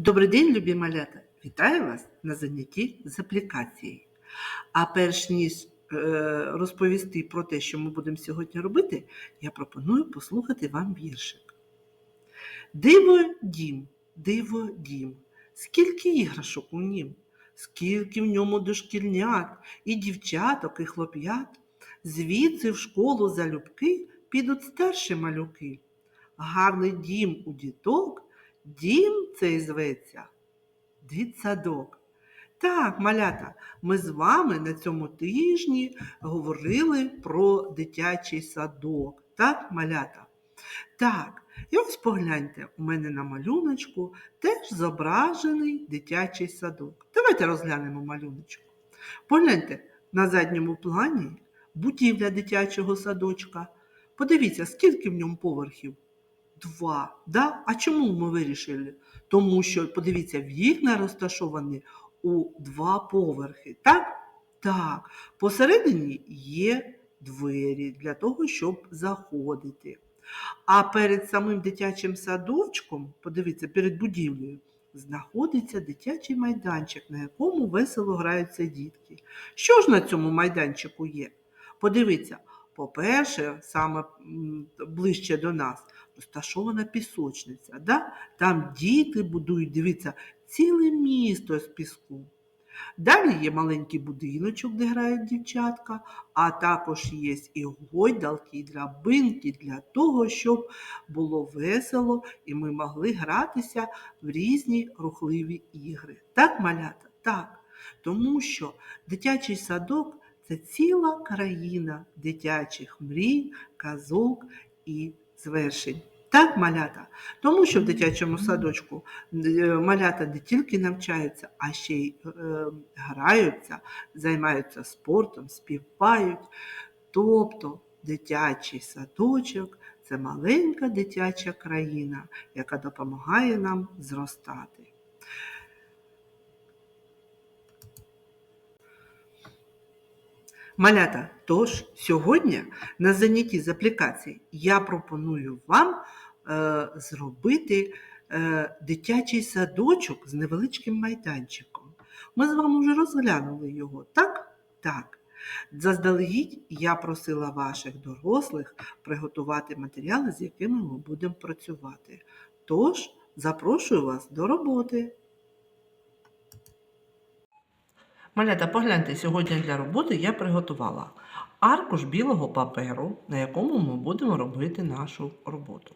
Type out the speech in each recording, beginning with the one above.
Добрий день, любі малята! Вітаю вас на занятті з аплікації. А перш ніж е, розповісти про те, що ми будемо сьогодні робити, я пропоную послухати вам віршик. Диво дім, диво дім, скільки іграшок у нім, скільки в ньому дошкільнят, і дівчаток, і хлоп'ят. Звідси в школу залюбки підуть старші малюки. Гарний дім у діток, дім цей зветься дитсадок. Так, малята, ми з вами на цьому тижні говорили про дитячий садок. Так, малята? Так, і ось погляньте, у мене на малюночку теж зображений дитячий садок. Давайте розглянемо малюночку. Погляньте, на задньому плані будівля дитячого садочка. Подивіться, скільки в ньому поверхів? Два. Да? А чому ми вирішили? Тому що, подивіться, вікна розташовані у два поверхи. Так? Так. Посередині є двері для того, щоб заходити. А перед самим дитячим садочком, подивіться, перед будівлею, знаходиться дитячий майданчик, на якому весело граються дітки. Що ж на цьому майданчику є? Подивіться, по-перше, саме ближче до нас розташована пісочниця. Да? Там діти будують, дивіться, ціле місто з піску. Далі є маленький будиночок, де грають дівчатка, а також є і гойдалки, і драбинки для того, щоб було весело і ми могли гратися в різні рухливі ігри. Так, малята? Так. Тому що дитячий садок це ціла країна дитячих мрій, казок і звершень. Так, малята, тому що в дитячому садочку е, малята не тільки навчаються, а ще й е, граються, займаються спортом, співають. Тобто дитячий садочок це маленька дитяча країна, яка допомагає нам зростати. Малята, тож сьогодні на занятті з аплікації я пропоную вам е, зробити е, дитячий садочок з невеличким майданчиком. Ми з вами вже розглянули його, так? Так. Заздалегідь я просила ваших дорослих приготувати матеріали, з якими ми будемо працювати. Тож, запрошую вас до роботи. Малята, погляньте, сьогодні для роботи я приготувала аркуш білого паперу, на якому ми будемо робити нашу роботу.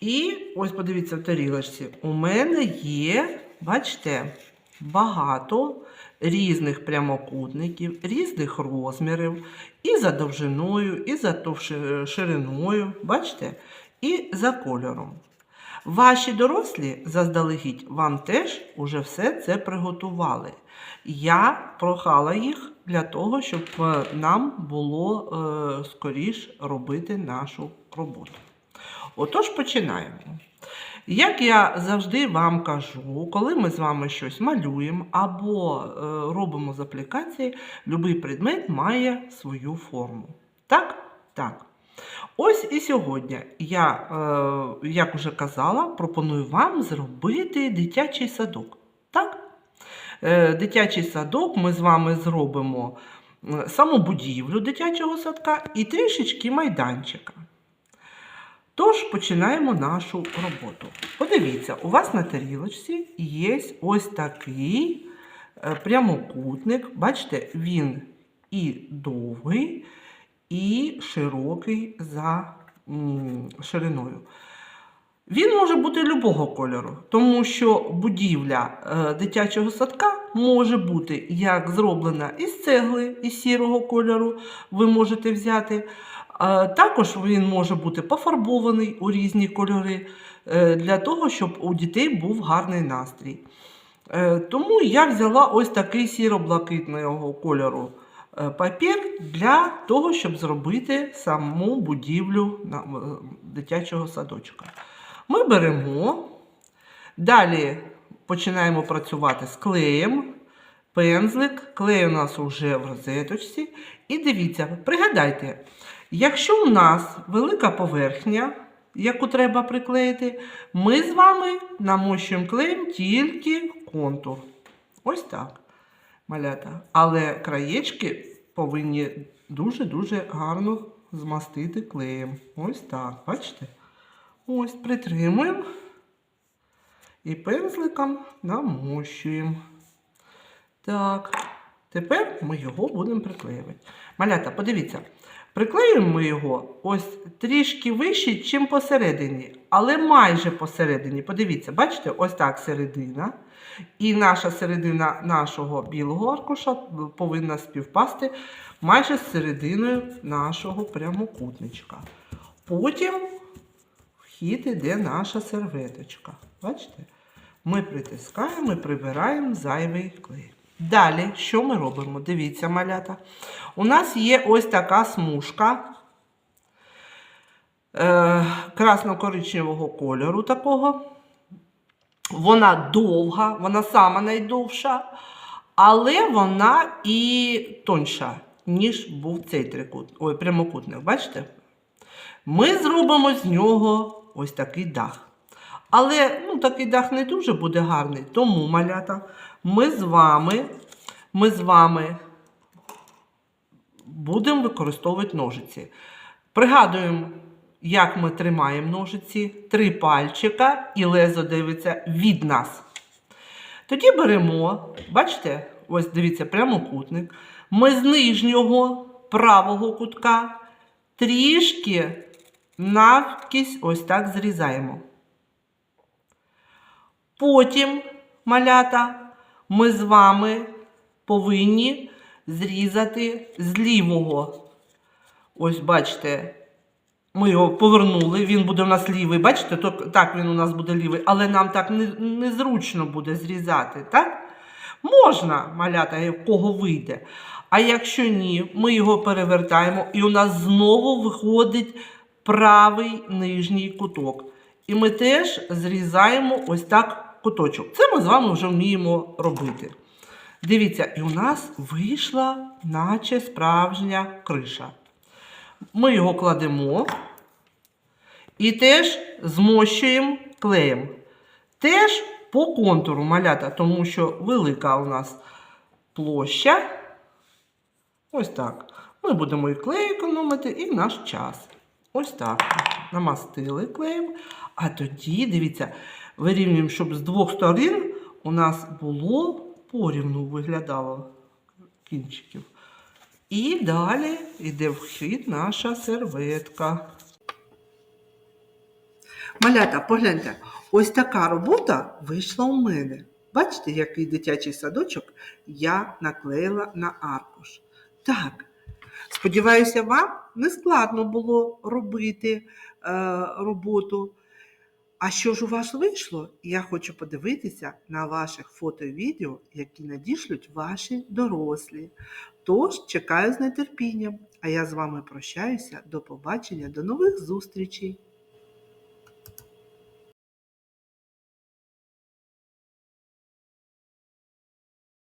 І ось подивіться в тарілочці, у мене є, бачите, багато різних прямокутників, різних розмірів, і за довжиною, і за шириною, бачите, і за кольором. Ваші дорослі заздалегідь вам теж уже все це приготували. Я прохала їх для того, щоб е, нам було е, скоріш робити нашу роботу. Отож, починаємо. Як я завжди вам кажу, коли ми з вами щось малюємо або е, робимо з аплікації, будь-який предмет має свою форму. Так? Так. Ось і сьогодні я, е, як вже казала, пропоную вам зробити дитячий садок. Так? Е, дитячий садок ми з вами зробимо е, саму будівлю дитячого садка і трішечки майданчика. Тож починаємо нашу роботу. Подивіться, у вас на тарілочці є ось такий прямокутник. Бачите, він і довгий, і широкий за шириною. Він може бути любого кольору, тому що будівля е, дитячого садка може бути як зроблена із цегли із сірого кольору, ви можете взяти. Е, також він може бути пофарбований у різні кольори е, для того, щоб у дітей був гарний настрій. Тому я взяла ось такий сіро-блакитного кольору папір для того, щоб зробити саму будівлю е, дитячого садочка. Ми беремо, далі починаємо працювати з клеєм, пензлик, клей у нас вже в розеточці. І дивіться, пригадайте, якщо у нас велика поверхня, яку треба приклеїти, ми з вами намощуємо клеєм тільки контур. Ось так, малята. Але краєчки повинні дуже-дуже гарно змастити клеєм. Ось так, бачите? Ось, притримуємо і пензликом намощуємо. Так, тепер ми його будемо приклеювати. Малята, подивіться, приклеюємо ми його ось трішки вище, чим посередині, але майже посередині. Подивіться, бачите, ось так середина. І наша середина нашого білого аркуша повинна співпасти майже з серединою нашого прямокутничка. Потім вхід іде наша серветочка. Бачите? Ми притискаємо і прибираємо зайвий клей. Далі, що ми робимо? Дивіться, малята. У нас є ось така смужка е, красно-коричневого кольору такого. Вона довга, вона сама найдовша, але вона і тоньша, ніж був цей трикут, ой, прямокутник. Бачите? Ми зробимо з нього ось такий дах. Але ну, такий дах не дуже буде гарний, тому, малята, ми з вами, ми з вами будемо використовувати ножиці. Пригадуємо, як ми тримаємо ножиці, три пальчика і лезо дивиться від нас. Тоді беремо, бачите, ось дивіться, прямокутник. Ми з нижнього правого кутка трішки навкись ось так зрізаємо. Потім, малята, ми з вами повинні зрізати з лівого. Ось бачите, ми його повернули, він буде у нас лівий. Бачите, то, так він у нас буде лівий, але нам так не, незручно буде зрізати, так? Можна, малята, в кого вийде. А якщо ні, ми його перевертаємо, і у нас знову виходить правий нижній куток. І ми теж зрізаємо ось так куточок. Це ми з вами вже вміємо робити. Дивіться, і у нас вийшла, наче справжня криша. Ми його кладемо і теж змощуємо клеєм. Теж по контуру малята, тому що велика у нас площа. Ось так. Ми будемо і клей економити, і наш час. Ось так. Намастили клеєм. А тоді, дивіться, вирівнюємо, щоб з двох сторін у нас було порівну виглядало кінчиків. І далі йде в хід наша серветка. Малята, погляньте, ось така робота вийшла у мене. Бачите, який дитячий садочок я наклеїла на аркуш. Так, сподіваюся, вам не складно було робити е, роботу. А що ж у вас вийшло? Я хочу подивитися на ваших фото і відео, які надішлють ваші дорослі. Тож чекаю з нетерпінням. А я з вами прощаюся. До побачення, до нових зустрічей!